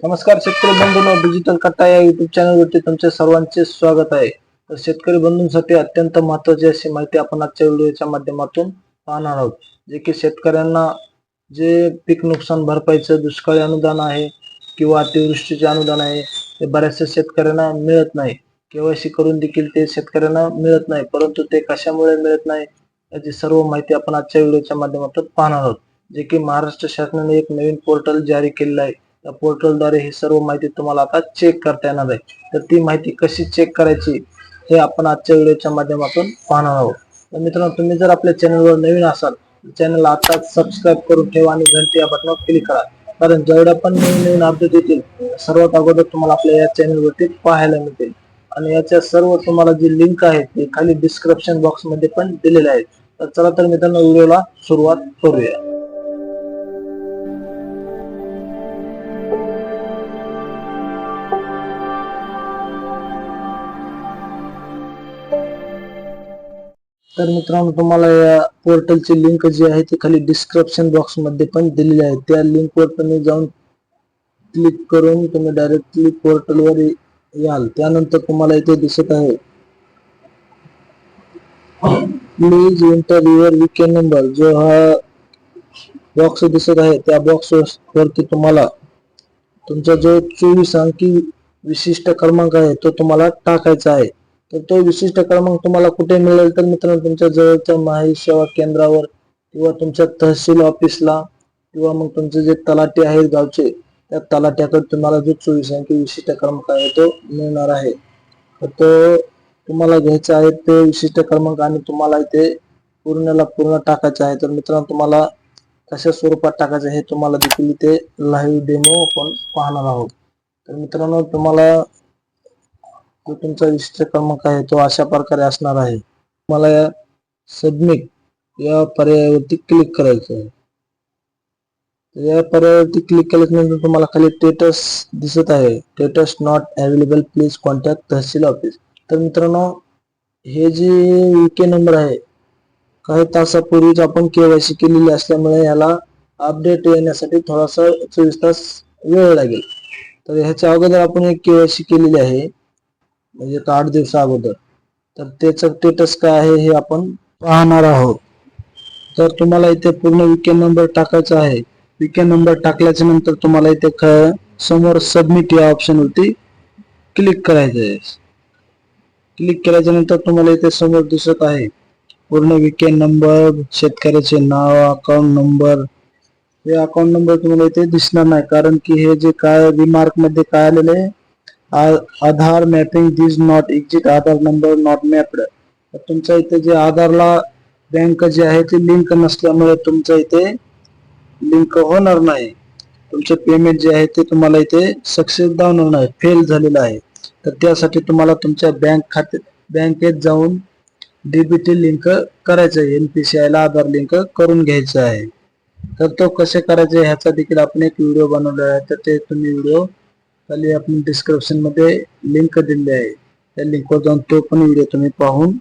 नमस्कार शेतकरी बंधूंनो. डिजिटल कट्टा या युट्यूब चॅनलवरती तुमचे सर्वांचे स्वागत आहे. तर शेतकरी बंधूंसाठी अत्यंत महत्वाची अशी माहिती आपण आजच्या व्हिडिओच्या माध्यमातून पाहणार आहोत. जे की शेतकऱ्यांना जे पीक नुकसान भरपाईचं दुष्काळी अनुदान आहे किंवा अतिवृष्टीचे अनुदान आहे ते बऱ्याचशा शेतकऱ्यांना मिळत नाही. केवायसी करून देखील ते शेतकऱ्यांना मिळत नाही परंतु ते कशामुळे मिळत नाही याची सर्व माहिती आपण आजच्या व्हिडिओच्या माध्यमातून पाहणार आहोत. जे की महाराष्ट्र शासनाने एक नवीन पोर्टल जारी केलेलं आहे. पोर्टलद्वारे ही सर्व माहिती तुम्हाला आता चेक करता येणार आहे. तर ती माहिती कशी चेक करायची हे आपण आजच्या व्हिडिओच्या माध्यमातून पाहणार आहोत. तर मित्रांनो तुम्ही जर आपल्या चॅनलवर नवीन असाल चॅनल आता सबस्क्राईब करून ठेवा आणि घंटी या बटनावर क्लिक करा. कारण जेवढ्या पण नवीन नवीन अपडेट येतील सर्वात अगोदर तुम्हाला आपल्या या चॅनलवरती पाहायला मिळतील. आणि याच्या सर्व तुम्हाला जी लिंक आहे ते खाली डिस्क्रिप्शन बॉक्समध्ये पण दिलेले आहेत. तर चला तर मित्रांनो व्हिडिओला सुरुवात करूया. तर मित्रांनो तुम्हाला या पोर्टलची लिंक जी आहे ती खाली डिस्क्रिप्शन बॉक्समध्ये पण दिलेली आहे. त्या लिंक वर तुम्ही जाऊन क्लिक करून तुम्ही डायरेक्टली पोर्टल वर याल. त्यानंतर तुम्हाला इथे दिसत आहे. Please enter your weekend number जो हा बॉक्स दिसत आहे त्या बॉक्स वरती तुम्हाला तुमचा जो चोवीस अंकी विशिष्ट क्रमांक आहे तो तुम्हाला टाकायचा आहे. तर तो विशिष्ट क्रमांक तुम्हाला कुठे मिळेल? तर मित्रांनो तुमच्या जवळच्या माहिती सेवा केंद्रावर किंवा तुमच्या तहसील ऑफिसला किंवा मग तुमचे जे तलाटे आहेत गावचे त्या तलाट्याकडे तुम्हाला जो चोवीस अंकी विशिष्ट क्रमांक आहे तो मिळणार आहे. तर तो तुम्हाला घ्यायचा आहे ते विशिष्ट क्रमांक आणि तुम्हाला इथे पूर्णला पूर्ण टाकायचं आहे. तर मित्रांनो तुम्हाला कशा स्वरूपात टाकायचं हे तुम्हाला देखील इथे लाईव्ह डेमो आपण पाहणार आहोत. तर मित्रांनो तुम्हाला जो तुमचा विशिष्ट क्रमांक आहे तो अशा प्रकारे असणार आहे. तुम्हाला या सबमिट या पर्यायावरती क्लिक करायचं आहे. या पर्यायावरती क्लिक केल्यानंतर म्हणजे तुम्हाला खाली स्टेटस दिसत आहे. Status not available please contact tehsil office तर मित्रांनो हे जे वीके नंबर आहे काही तासापूर्वीच आपण केवायसी केलेली असल्यामुळे याला अपडेट येण्यासाठी थोडासा चोवीस तास वेळ लागेल. तर ह्याच्या अगोदर आपण एक केवायसी केलेली आहे. म्हणजे एक आठ दिवसा अगोदर. तर त्याचं स्टेटस काय आहे हे आपण पाहणार आहोत. तर तुम्हाला इथे पूर्ण विकेंड नंबर टाकायचा आहे. विकेंड नंबर टाकल्याच्या नंतर तुम्हाला इथे समोर सबमिट या ऑप्शन वरती क्लिक करायचं आहे. क्लिक केल्याच्यानंतर तुम्हाला इथे समोर दिसत आहे. पूर्ण विकेंड नंबर शेतकऱ्याचे नाव अकाउंट नंबर हे अकाउंट नंबर तुम्हाला इथे दिसणार नाही. कारण की हे जे काय रिमार्कमध्ये काय आलेलं आहे? Aadhaar mapping is not exist Aadhaar number not mapped तुमच्या इथे जे आधारला बँक जे आहे ते लिंक नसल्यामुळे तुमच्या इथे लिंक होणार नाही. तुमचे पेमेंट जे आहे ते तुम्हाला इथे सक्सेस दावणार नाही फेल झालेलं आहे. तर त्यासाठी तुम्हाला तुमच्या बँक खाते बँकेत जाऊन डीबीटी लिंक करायचं आहे. एनपीसीआय ला आधार लिंक करून घ्यायचं आहे. तर तो कसे करायचे ह्याचा देखील आपण एक व्हिडिओ बनवलेला आहे. तर ते तुम्ही व्हिडिओ खाली आपण डिस्क्रिप्शनमध्ये लिंक दिलेली आहे. त्या लिंकवर जाऊन तो पण व्हिडिओ तुम्ही पाहून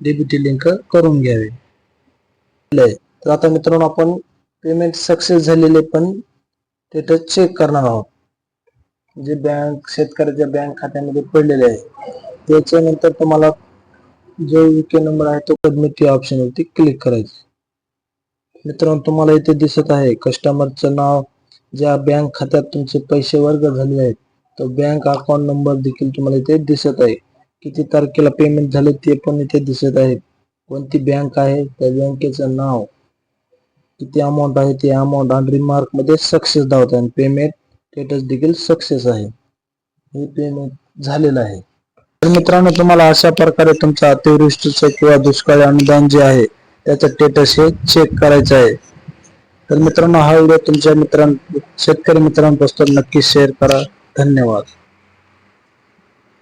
डीबीटी लिंक करून घ्यावे. तर आता मित्रांनो आपण पेमेंट सक्सेस झालेले पण ते चेक करणार आहोत. जे बँक शेतकऱ्याच्या बँक खात्यामध्ये पडलेले आहे. त्याच्यानंतर तुम्हाला जो युके नंबर आहे तो सबमिट या ऑप्शन वरती क्लिक करायचं मित्रांनो तुम्हाला इथे दिसत आहे कस्टमरचं नाव ज्या बँक खात्यात तुमचे पैसे वर्ग झाले आहेत तो बँक अकाउंट नंबर देखील तुम्हाला इथे दिसत आहे. किती तारखेला पेमेंट झाले ते पण इथे दिसत आहे. कोणती बँक आहे त्या बँकेचं नाव किती अमाऊंट आहे ते अमाऊंट आणि रिमार्कमध्ये सक्सेस दावत आहे पेमेंट स्टेटस देखील सक्सेस आहे. हे पेमेंट झालेलं आहे. तर मित्रांनो तुम्हाला अशा प्रकारे तुमचं अतिवृष्टीचं किंवा दुष्काळी अनुदान जे आहे त्याचं स्टेटस हे चेक करायचं आहे. तर मित्रांनो हा व्हिडिओ तुमच्या मित्रां शेतकरी मित्रांपासून नक्की शेअर करा. धन्यवाद.